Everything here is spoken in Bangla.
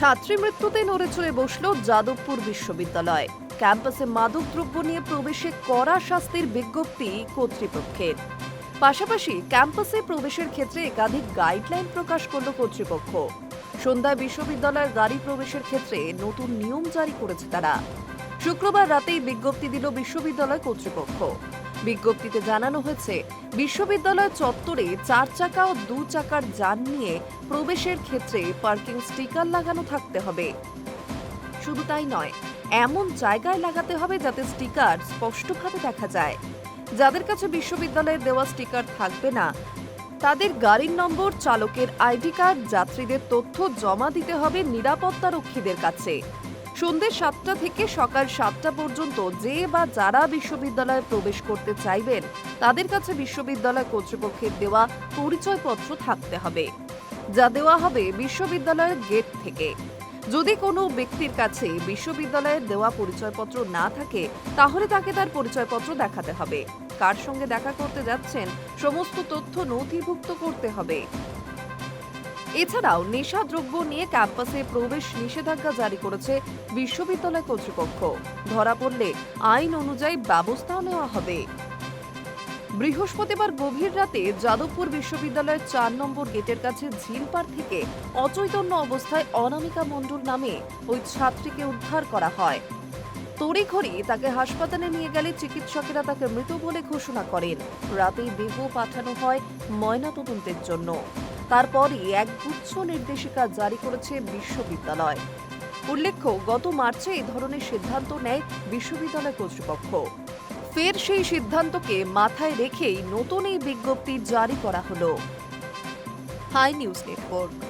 ছাত্রী মৃত্যুতে নড়ে চড়ে বসল যাদবপুর বিশ্ববিদ্যালয়। ক্যাম্পাসে মাদকদ্রব্য নিয়ে প্রবেশে কড়া শাস্তির বিজ্ঞপ্তি কর্তৃপক্ষের। পাশাপাশি ক্যাম্পাসে প্রবেশের ক্ষেত্রে একাধিক গাইডলাইন প্রকাশ করল কর্তৃপক্ষ। সন্ধ্যায় বিশ্ববিদ্যালয়ের গাড়ি প্রবেশের ক্ষেত্রে নতুন নিয়ম জারি করেছে তারা। শুক্রবার রাতেই বিজ্ঞপ্তি দিল বিশ্ববিদ্যালয় কর্তৃপক্ষ। বিজ্ঞপ্তিতে জানানো হয়েছে, বিশ্ববিদ্যালয় চত্বরে চার চাকা ও দু চাকার যান নিয়ে প্রবেশের ক্ষেত্রে পার্কিং স্টিকার লাগানো থাকতে হবে। শুধু তাই নয়, এমন জায়গায় লাগাতে হবে যাতে স্টিকার স্পষ্টভাবে দেখা যায়। যাদের কাছে বিশ্ববিদ্যালয়ের দেওয়া স্টিকার থাকবে না, তাদের গাড়ির নম্বর, চালকের আইডি কার্ড, যাত্রীদের তথ্য জমা দিতে হবে নিরাপত্তা রক্ষীদের কাছে। সন্ধ্যে সাতটা থেকে সকাল সাতটা পর্যন্ত যে বা যারা বিশ্ববিদ্যালয়ে প্রবেশ করতে চাইবেন, তাদের কাছে বিশ্ববিদ্যালয় কর্তৃপক্ষের দেওয়া পরিচয়পত্র থাকতে হবে, যা দেওয়া হবে বিশ্ববিদ্যালয়ের গেট থেকে। যদি কোনো ব্যক্তির কাছে বিশ্ববিদ্যালয়ের দেওয়া পরিচয়পত্র না থাকে, তাহলে তাকে তার পরিচয়পত্র দেখাতে হবে। কার সঙ্গে দেখা করতে যাচ্ছেন, সমস্ত তথ্য নথিভুক্ত করতে হবে। এছাড়াও নেশাদ্রব্য নিয়ে ক্যাম্পাসে প্রবেশ নিষেধাজ্ঞা জারি করেছে বিশ্ববিদ্যালয় কর্তৃপক্ষ। ধরা পড়লে আইন অনুযায়ী ব্যবস্থাও নেওয়া হবে। বৃহস্পতিবার গভীর রাতে যাদবপুর বিশ্ববিদ্যালয়ের চার নম্বর গেটের কাছে ঝিলপাড় থেকে অচৈতন্য অবস্থায় অনামিকা মণ্ডল নামে ওই ছাত্রীকে উদ্ধার করা হয়। তড়িঘড়ি তাকে হাসপাতালে নিয়ে গেলে চিকিৎসকেরা তাকে মৃত বলে ঘোষণা করেন। রাতেই দেহ পাঠানো হয় ময়নাতদন্তের জন্য। তারপরই এক গুচ্ছ নির্দেশিকা জারি করেছে বিশ্ববিদ্যালয়। উল্লেখ্য, গত মার্চে এই ধরনের সিদ্ধান্ত নেয় বিশ্ববিদ্যালয় কর্তৃপক্ষ। ফের সেই সিদ্ধান্তকে মাথায় রেখেই নতুন এই বিজ্ঞপ্তি জারি করা হল। Hi news network.